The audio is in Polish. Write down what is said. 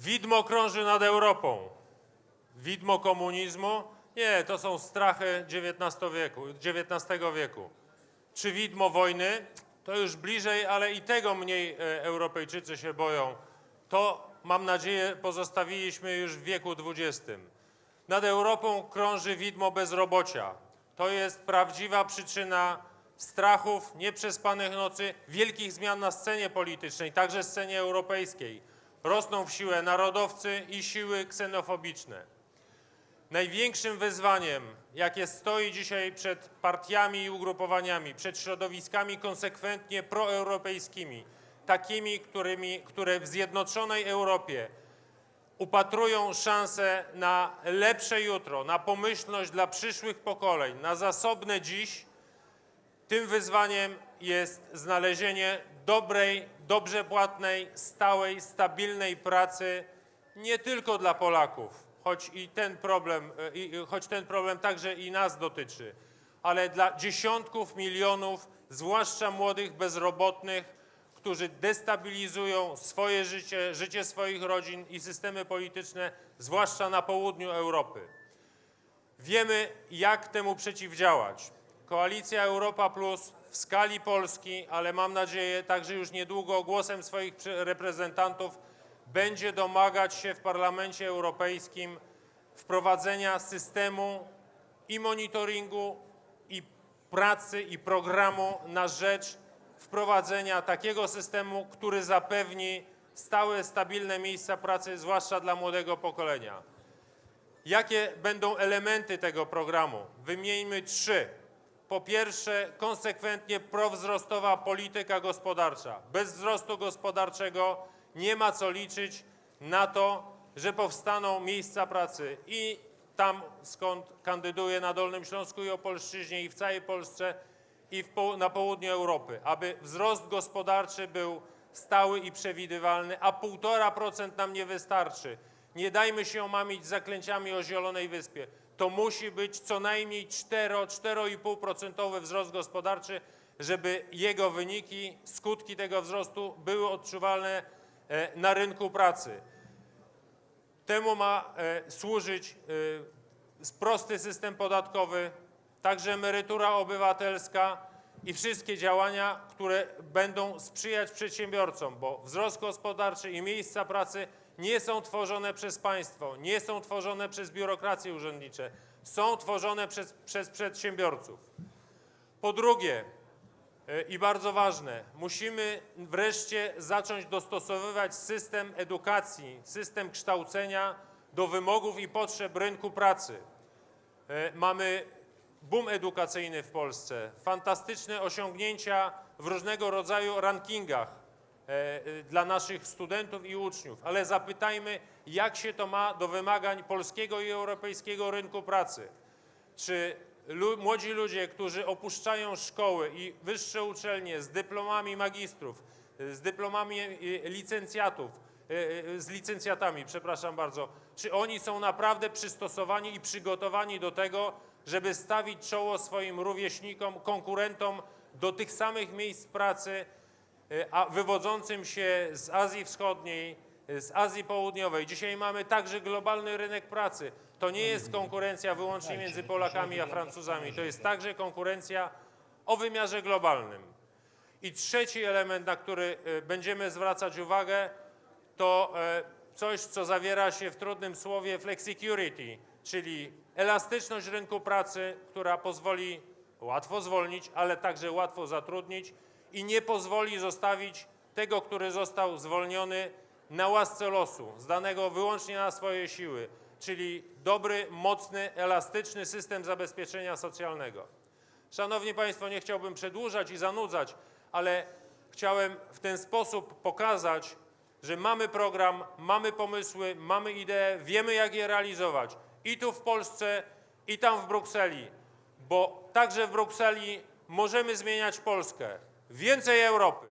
Widmo krąży nad Europą. Widmo komunizmu? Nie, to są strachy XIX wieku. XIX wieku. Czy widmo wojny? To już bliżej, ale i tego mniej e, Europejczycy się boją. To, mam nadzieję, pozostawiliśmy już w wieku XX. Nad Europą krąży widmo bezrobocia. To jest prawdziwa przyczyna strachów, nieprzespanych nocy, wielkich zmian na scenie politycznej, także scenie europejskiej. Rosną w siłę narodowcy i siły ksenofobiczne. Największym wyzwaniem, jakie stoi dzisiaj przed partiami i ugrupowaniami, przed środowiskami konsekwentnie proeuropejskimi, takimi, którymi, które w zjednoczonej Europie upatrują szansę na lepsze jutro, na pomyślność dla przyszłych pokoleń, na zasobne dziś, tym wyzwaniem jest znalezienie dobrej, dobrze płatnej, stałej, stabilnej pracy nie tylko dla Polaków, choć i ten problem, e, i- choć ten problem także i nas dotyczy, ale dla dziesiątków milionów, zwłaszcza młodych bezrobotnych, którzy destabilizują swoje życie, życie swoich rodzin i systemy polityczne, zwłaszcza na południu Europy. Wiemy, jak temu przeciwdziałać. Koalicja Europa Plus w skali Polski, ale mam nadzieję także już niedługo głosem swoich reprezentantów będzie domagać się w Parlamencie Europejskim wprowadzenia systemu i monitoringu, i pracy, i programu na rzecz wprowadzenia takiego systemu, który zapewni stałe, stabilne miejsca pracy, zwłaszcza dla młodego pokolenia. Jakie będą elementy tego programu? Wymieńmy trzy. Po pierwsze, konsekwentnie prowzrostowa polityka gospodarcza. Bez wzrostu gospodarczego nie ma co liczyć na to, że powstaną miejsca pracy i tam, skąd kandyduję na Dolnym Śląsku i Opolszczyźnie i w całej Polsce i na południu Europy, aby wzrost gospodarczy był stały i przewidywalny, a 1,5% nam nie wystarczy. Nie dajmy się omamić zaklęciami o Zielonej Wyspie. To musi być co najmniej 4-4,5% wzrost gospodarczy, żeby jego wyniki, skutki tego wzrostu były odczuwalne e, na rynku pracy. Temu ma e, służyć e, prosty system podatkowy, także emerytura obywatelska i wszystkie działania, które będą sprzyjać przedsiębiorcom, bo wzrost gospodarczy i miejsca pracy nie są tworzone przez państwo, nie są tworzone przez biurokracje urzędnicze, są tworzone przez, przez przedsiębiorców. Po drugie, e, i bardzo ważne, musimy wreszcie zacząć dostosowywać system edukacji, system kształcenia do wymogów i potrzeb rynku pracy. E, Mamy boom edukacyjny w Polsce, fantastyczne osiągnięcia w różnego rodzaju rankingach dla naszych studentów i uczniów, ale zapytajmy, jak się to ma do wymagań polskiego i europejskiego rynku pracy. Czy młodzi ludzie, którzy opuszczają szkoły i wyższe uczelnie z dyplomami magistrów, y, z dyplomami licencjatów, z licencjatami, przepraszam bardzo, czy oni są naprawdę przystosowani i przygotowani do tego, żeby stawić czoło swoim rówieśnikom, konkurentom do tych samych miejsc pracy, wywodzącym się z Azji Wschodniej, y, z Azji Południowej. Dzisiaj mamy także globalny rynek pracy. To nie jest konkurencja wyłącznie między Polakami a Francuzami. To jest także konkurencja o wymiarze globalnym. I trzeci element, na który y, będziemy zwracać uwagę, to coś, co zawiera się w trudnym słowie flexicurity, czyli elastyczność rynku pracy, która pozwoli łatwo zwolnić, ale także łatwo zatrudnić i nie pozwoli zostawić tego, który został zwolniony na łasce losu, zdanego wyłącznie na swoje siły, czyli dobry, mocny, elastyczny system zabezpieczenia socjalnego. Szanowni Państwo, nie chciałbym przedłużać i zanudzać, ale chciałem w ten sposób pokazać, że mamy program, mamy pomysły, mamy idee, wiemy jak je realizować i tu w Polsce, i tam w Brukseli, bo także w Brukseli możemy zmieniać Polskę. Więcej Europy.